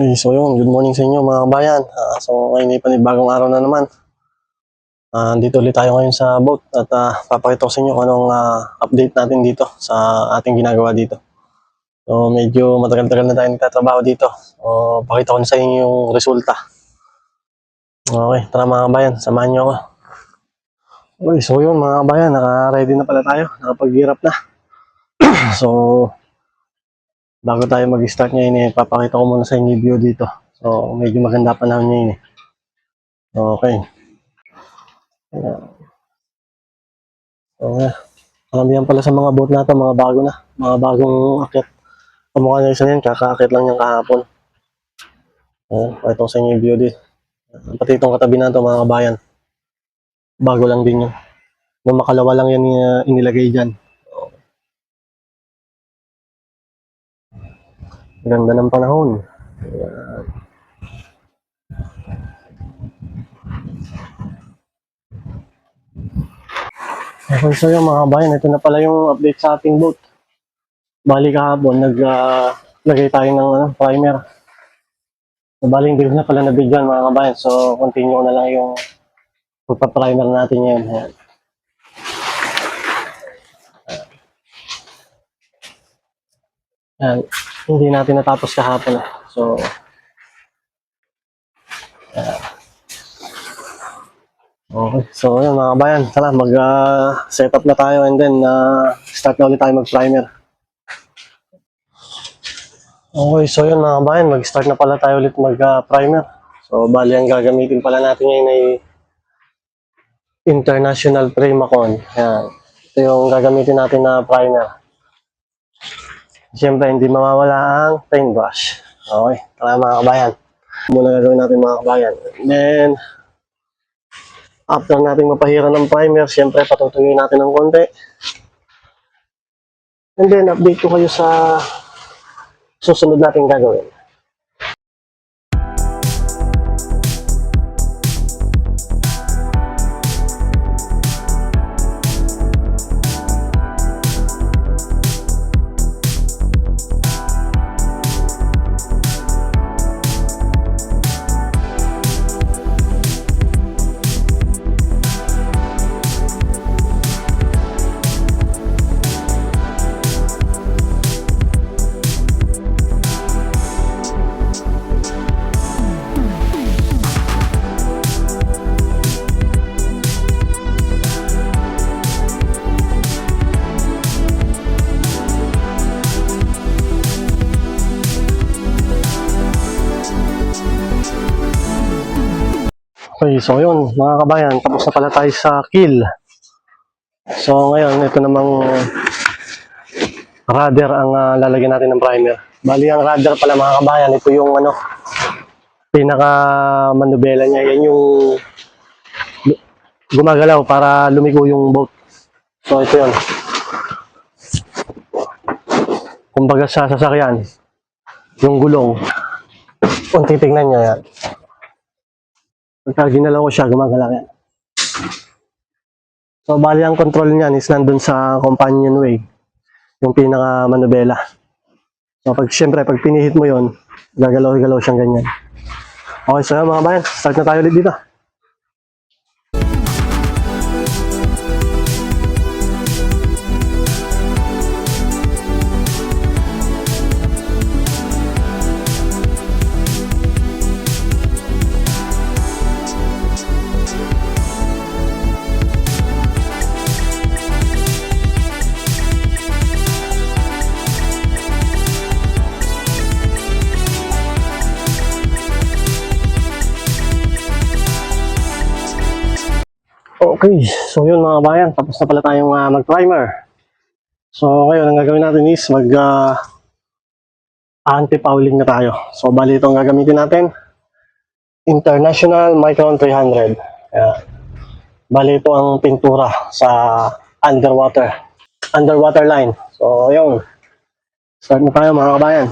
Okay, so yun, good morning sa inyo mga kabayan. Ah, so ngayon ay panibagong araw na naman. Ah, dito ulit tayo ngayon sa boat at ah, papakita ko sa inyo kung anong ah, update natin dito sa ating ginagawa dito. So medyo matagal-tagal na tayo nagtatrabaho dito. So pakita ko sa inyo yung resulta. Okay, tara mga kabayan, samahan niyo ako. Okay, so yun mga kabayan, naka-ready na pala tayo. Nakapag-hirap na. so, bago tayo mag-start ngayon, eh, papakita ko muna sa inyo view dito. So, medyo maganda pa naman ngayon eh. Okay. So, yeah. Maramihan pala sa mga boat natin, mga bago na. Mga bagong akit. Kamukha na isa yan, kakaakit lang yung kahapon. Ayan, pakita ko sa inyo yung view dito. Pati itong katabi na ito, mga kabayan. Bago lang din yun. Nung makalawa lang yan uh, inilagay dyan. Ganda ng panahon. Ayan. Okay, so yung mga kabayan, ito na pala yung update sa ating boat. Bali kahapon, nag, ah, lagay tayo ng ano, primer. So, bali hindi ko na pala nabigyan mga kabayan. So, continue na lang yung pagpa-primer natin ngayon. Ayan. Ayan. Hindi natin natapos kahapon. ah. So, ayan. Okay. So, yun mga kabayan. Tara, mag-set up na tayo and then uh, start na ulit tayo mag-primer. Okay. So, yun mga kabayan. Mag-start na pala tayo ulit mag-primer. So, bali ang gagamitin pala natin ngayon ay International Primacon. Ayan. Ito yung gagamitin natin na primer. Siyempre, hindi mawawala ang paintbrush. Okay. Tara mga kabayan. Muna gagawin natin mga kabayan. Then, after natin mapahiran ng primer, siyempre patutuyuin natin ng konti. And then, update ko kayo sa susunod natin gagawin. Okay, so yun, mga kabayan, tapos na pala tayo sa kill. So ngayon, ito namang rudder ang ah, lalagyan natin ng primer. Bali, ang rudder pala mga kabayan, ito yung ano, pinaka manubela niya. Yan yung gumagalaw para lumiko yung boat. So ito yun. Kumbaga sa sasakyan, yung gulong, kung titignan niya yan, Pagka ginalaw ko siya, gumagalaw yan. So, bali ang control niyan is nandun sa companionway. Yung pinaka manubela. So, pag, syempre, pag pinihit mo yon gagalaw-galaw siyang ganyan. Okay, so mga bayan, start na tayo ulit dito. Okay, so yun mga bayan, tapos na pala tayong ah, mag-primer. So ngayon, ang gagawin natin is mag ah, na tayo. So bali ito ang gagamitin natin. International Micron 300. Ayan. Bali ito ang pintura sa underwater. Underwater line. So yun. Start na tayo mga kabayan.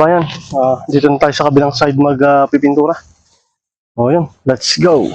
Kabayan, ah, dito na tayo sa kabilang side magpipintura. o yun, let's go!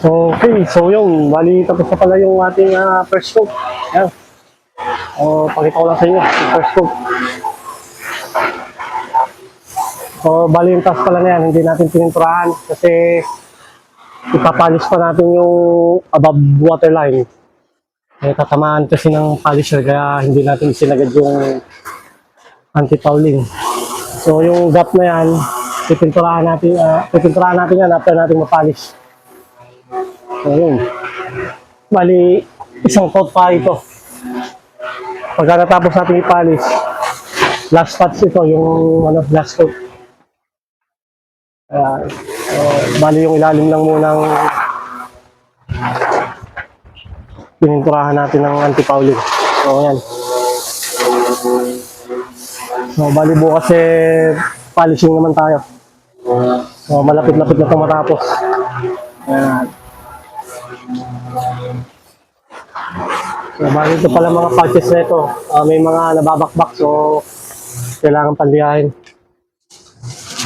Okay, so yung bali tapos na pala yung ating ah, first coat. Yan. O, pakita ko lang sa inyo, yung first coat. So, bali yung task pala na yan, hindi natin pininturahan kasi ipapalis pa natin yung above waterline. Eh, tatamaan kasi ng polisher kaya hindi natin sinagad yung anti-fouling. So, yung gap na yan, pipinturahan natin, ah, pipinturahan natin yan after natin mapalis. So, yun. Bali, isang coat pa ito. Pagka natapos natin ipalis, last touch ito, yung ano, last coat. Kaya, uh, bali yung ilalim lang munang pininturahan natin ng anti-fouling. So, yan. So, bali bukas eh, polishing naman tayo. So, malapit-lapit na ito matapos. Ayan. Bali ito pala mga patches na ito. Ah, may mga nababakbak, so kailangan pandiyahin.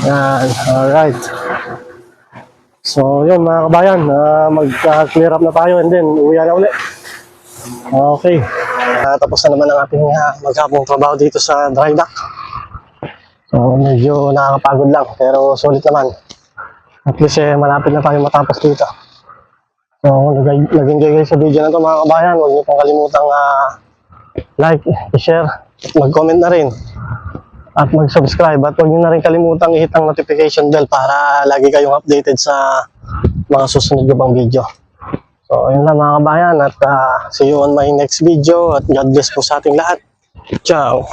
Yan, alright. So, yun mga kabayan, ah, mag-clear up na tayo and then uwi na ulit. Okay. Ah, tapos na naman ang ating uh, maghapong trabaho dito sa dry dock. So, medyo nakakapagod lang, pero sulit naman. At least eh, malapit na tayo matapos dito. So, nag-enjoy kayo sa video na to mga kabayan, huwag niyo pong kalimutang ah, like, i-share, mag-comment na rin. At mag-subscribe. At huwag niyo na rin kalimutang i-hit ang notification bell para lagi kayong updated sa mga susunod ko pang video. So, yun lang mga kabayan at ah, see you on my next video at God bless po sa ating lahat. Ciao!